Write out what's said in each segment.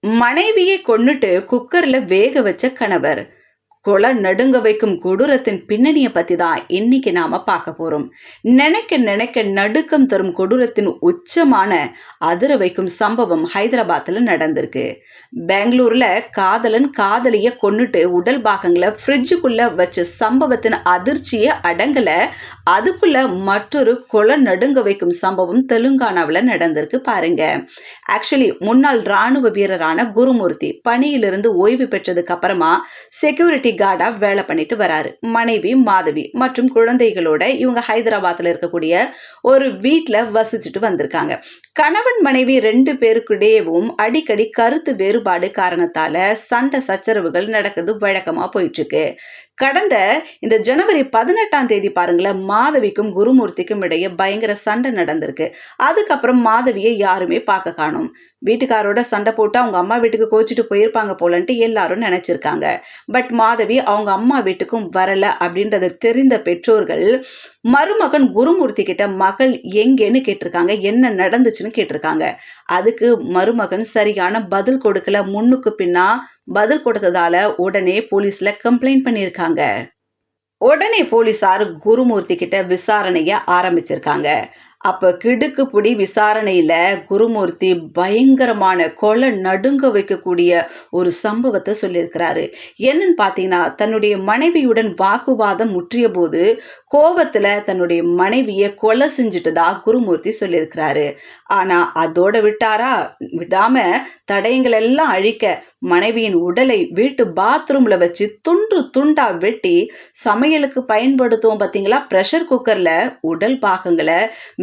மனைவியை கொன்னுட்டு குக்கர்ல வேக வச்ச கணவர். கொல நடுங்க வைக்கும் கொடூரத்தின் பின்னணியை பத்தி தான் இன்னைக்கு நாம பார்க்க போறோம். நினைக்க நினைக்க நடுக்கம் தரும் கொடூரத்தின் உச்சமான அதிர வைக்கும் சம்பவம் ஹைதராபாத்ல நடந்திருக்கு. பெங்களூர்ல காதலன் காதலிய கொன்னுட்டு உடல் பாகங்களை ஃப்ரிட்ஜுக்குள்ள வச்ச சம்பவத்தின் அதிர்ச்சியை அடங்கல. அதுக்குள்ள மற்றொரு கொலை நடுங்க வைக்கும் சம்பவம் தெலுங்கானாவில் நடந்திருக்கு பாருங்க. ஆக்சுவலி முன்னாள் ராணுவ வீரரான குருமூர்த்தி பணியிலிருந்து ஓய்வு பெற்றதுக்கு அப்புறமா செக்யூரிட்டி கார்டா வேலை பண்ணிட்டு வராரு. மனைவி மாதவி மற்றும் குழந்தைகளோட இவங்க ஹைதராபாத்ல இருக்கக்கூடிய ஒரு வீட்டில் வசிச்சுட்டு வந்திருக்காங்க. கணவன் மனைவி ரெண்டு பேருக்கிடையவும் அடிக்கடி கருத்து வேறுபாடு காரணத்தால சண்டை சச்சரவுகள் நடக்கிறது வழக்கமா போயிட்டு இருக்கு கடந்த இந்த ஜனவரி பதினெட்டாம் தேதி பாருங்களேன் மாதவிக்கும் குருமூர்த்திக்கும் இடையே பயங்கர சண்டை நடந்திருக்கு. அதுக்கப்புறம் மாதவியை யாருமே பார்க்க காணும். வீட்டுக்காரோட சண்டை போட்டு அவங்க அம்மா வீட்டுக்கு கோச்சிட்டு போயிருப்பாங்க போலன்ட்டு எல்லாரும் நினைச்சிருக்காங்க. பட் மாதவி அவங்க அம்மா வீட்டுக்கும் வரல அப்படின்றத தெரிந்த பெற்றோர்கள் மருமகன் குருமூர்த்தி கிட்ட மகள் எங்கேன்னு கேட்டிருக்காங்க என்ன நடந்துச்சுன்னு கேட்டிருக்காங்க. அதுக்கு மருமகன் சரியான பதில் கொடுக்கல. முன்னுக்கு பின்னா பதில் கொடுத்ததால உடனே போலீஸ்ல கம்ப்ளைண்ட் பண்ணியிருக்காங்க. உடனே போலீசார் குருமூர்த்தி கிட்ட விசாரணைய ஆரம்பிச்சிருக்காங்க. அப்ப கிடுக்கு புடி விசாரணையில குருமூர்த்தி பயங்கரமான கொலை நடுங்க வைக்கக்கூடிய ஒரு சம்பவத்தை சொல்லியிருக்கிறாரு. என்னன்னு பாத்தீங்கன்னா தன்னுடைய மனைவியுடன் வாக்குவாதம் முற்றிய போது கோபத்துல தன்னுடைய மனைவிய கொலை செஞ்சுட்டதா குருமூர்த்தி சொல்லியிருக்கிறாரு. ஆனா அதோட விட்டாரா? விடாம தடயங்கள் எல்லாம் அழிக்க மனைவியின் உடலை வீட்டு பாத்ரூம்ல வச்சு துண்டு துண்டா வெட்டி சமையலுக்கு பயன்படுத்துவோம் பார்த்தீங்களா ப்ரெஷர் குக்கர்ல உடல் பாகங்களை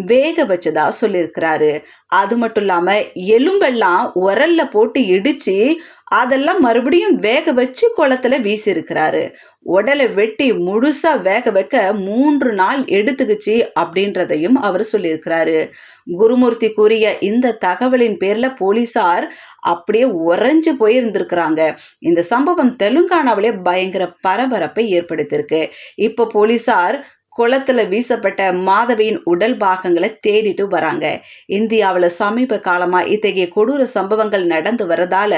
வேக வச்சதா சொல்லியிருக்கிறாரு. அது மட்டும் இல்லாம எலும்பெல்லாம் உரல்ல போட்டு இடிச்சு அதெல்லாம் மறுபடியும் வேக வச்சு குளத்துல வீசியிருக்கிறாரு. உடலை வெட்டி முழுசா வேக வைக்க மூன்று நாள் எடுத்துக்குச்சு அப்படின்றதையும் அவர் சொல்லியிருக்கிறாரு. குருமூர்த்தி கூறிய இந்த தகவலின் பேர்ல போலீசார் அப்படியே உறைஞ்சு போயிருந்திருக்கிறாங்க. இந்த சம்பவம் தெலுங்கானாவிலே பயங்கர பரபரப்பை ஏற்படுத்தியிருக்கு. இப்ப போலீசார் குளத்துல வீசப்பட்ட மாதவியின் உடல் பாகங்களை தேடிட்டு வராங்க. இந்தியாவில் சமீப காலமா இத்தகைய கொடூர சம்பவங்கள் நடந்து வரதால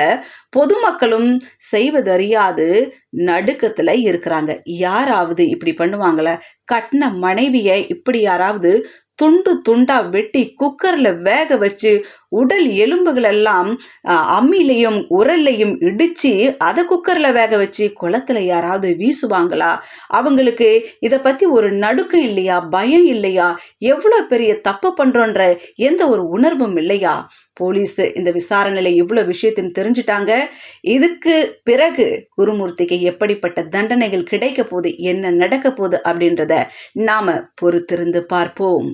பொதுமக்களும் செய்வதறியாது நடுக்கத்துல இருக்கிறாங்க. யாராவது இப்படி பண்ணுவாங்கள? கட்டின மனைவியை இப்படி யாராவது துண்டு துண்டா வெட்டி குக்கர்ல வேக வச்சு உடல் எலும்புகள் எல்லாம் அம்மிலையும் உரல்லையும் இடிச்சு அதை குக்கர்ல வேக வச்சு குளத்துல யாராவது வீசுவாங்களா? அவங்களுக்கு இதை பத்தி ஒரு நடுக்கம் இல்லையா? பயம் இல்லையா? எவ்வளவு பெரிய தப்பு பண்றோன்ற எந்த ஒரு உணர்வும் இல்லையா? போலீஸ் இந்த விசாரணையில இவ்வளவு விஷயத்தின் தெரிஞ்சுட்டாங்க. இதுக்கு பிறகு குருமூர்த்திக்கு எப்படிப்பட்ட தண்டனைகள் கிடைக்க போகுது என்ன நடக்க போகுது அப்படின்றத நாம பொறுத்திருந்து பார்ப்போம்.